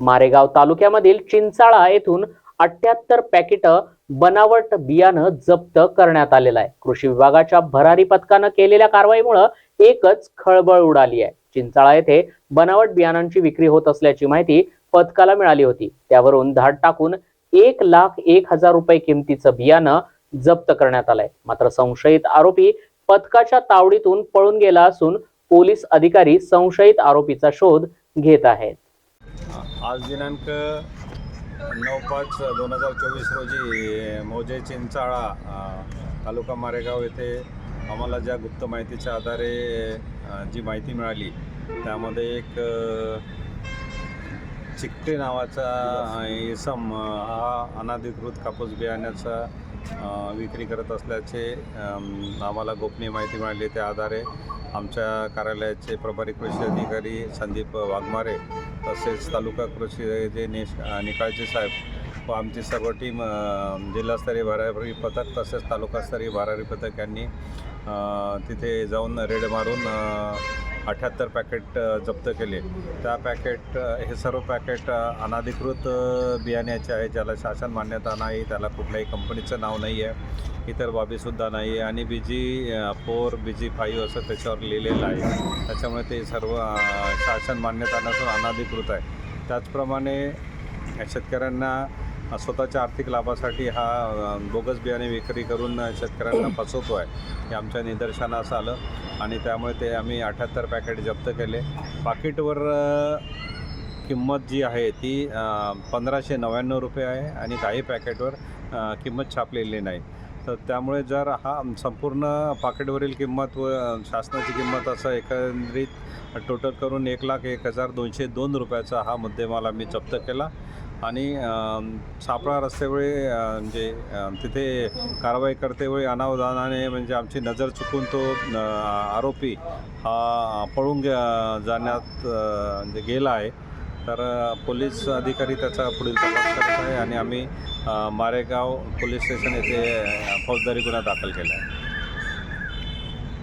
मारेगाव तालुक्यामधील चिंचाळा येथून अठ्याहत्तर पॅकेट बनावट बियाणं जप्त करण्यात आलेलं आहे. कृषी विभागाच्या भरारी पथकानं केलेल्या कारवाईमुळं एकच खळबळ उडाली आहे. चिंचाळा येथे बनावट बियाणांची विक्री होत असल्याची माहिती पथकाला मिळाली होती. त्यावरून धाड टाकून एक लाख एक हजार रुपये किमतीचं बियाणं जप्त करण्यात आलंय. मात्र संशयित आरोपी पथकाच्या तावडीतून पळून गेला असून पोलीस अधिकारी संशयित आरोपीचा शोध घेत आहेत. आज दिनांक नऊ पाच दोन हजार चोवीस रोजी मोजे चिंचाळा तालुका मारेगाव येथे आम्हाला ज्या गुप्त माहितीच्या आधारे जी माहिती मिळाली त्यामध्ये एक चिकटे नावाचा इसम हा अनाधिकृत कापूस बियाण्याचा विक्री करत असल्याचे आम्हाला गोपनीय माहिती मिळाली त्या आधारे आमच्या कार्यालयाचे प्रभारी कृषी अधिकारी संदीप वाघमारे तसेच तालुका कृषी जे निश निकाळचे साहेब व आमची सर्व टीम जिल्हास्तरीय भरारी पथक तसेच तालुकास्तरीय भरारी पथक यांनी तिथे जाऊन रेड मारून अठ्याहत्तर पॅकेट जप्त केले. त्या पॅकेट हे सर्व पॅकेट अनाधिकृत बियाण्याचे आहे ज्याला शासन मान्यता नाही त्याला कुठल्याही कंपनीचं नाव नाही आहे इतर बाबीसुद्धा नाही आहे. आणि बी जी फोर बी जी फाईव्ह असं त्याच्यावर लिहिलेलं आहे. त्याच्यामुळे ते सर्व शासन मान्यता नसून अनाधिकृत आहे. त्याचप्रमाणे शेतकऱ्यांना स्वतःच्या आर्थिक लाभासाठी हा बोगस बियाणे विक्री करून शेतकऱ्यांना फसवतो आहे हे आमच्या निदर्शनास आलं आणि त्यामुळे ते आम्ही अठ्याहत्तर पॅकेट जप्त केले. पाकिटवर किंमत जी आहे ती पंधराशे नव्याण्णव रुपये आहे आणि काही पॅकेटवर किंमत छापलेली नाही. तर त्यामुळे जर हा संपूर्ण पाकिटवरील किंमत व शासनाची किंमत असं एकंदरीत टोटल करून एक लाख एक हजार दोनशे दोन रुपयाचा हा मुद्देमाल आम्ही जप्त केला. आणि सापळा रस्त्यावेळी म्हणजे तिथे कारवाई करतेवेळी अनावधानाने म्हणजे आमची नजर चुकून तो आरोपी हा पळून जाण्यात म्हणजे गेला आहे. तर पोलीस अधिकारी त्याचा पुढील तपास करत आहे आणि आम्ही मारेगाव पोलीस स्टेशन येथे फौजदारी गुन्हा दाखल केला आहे.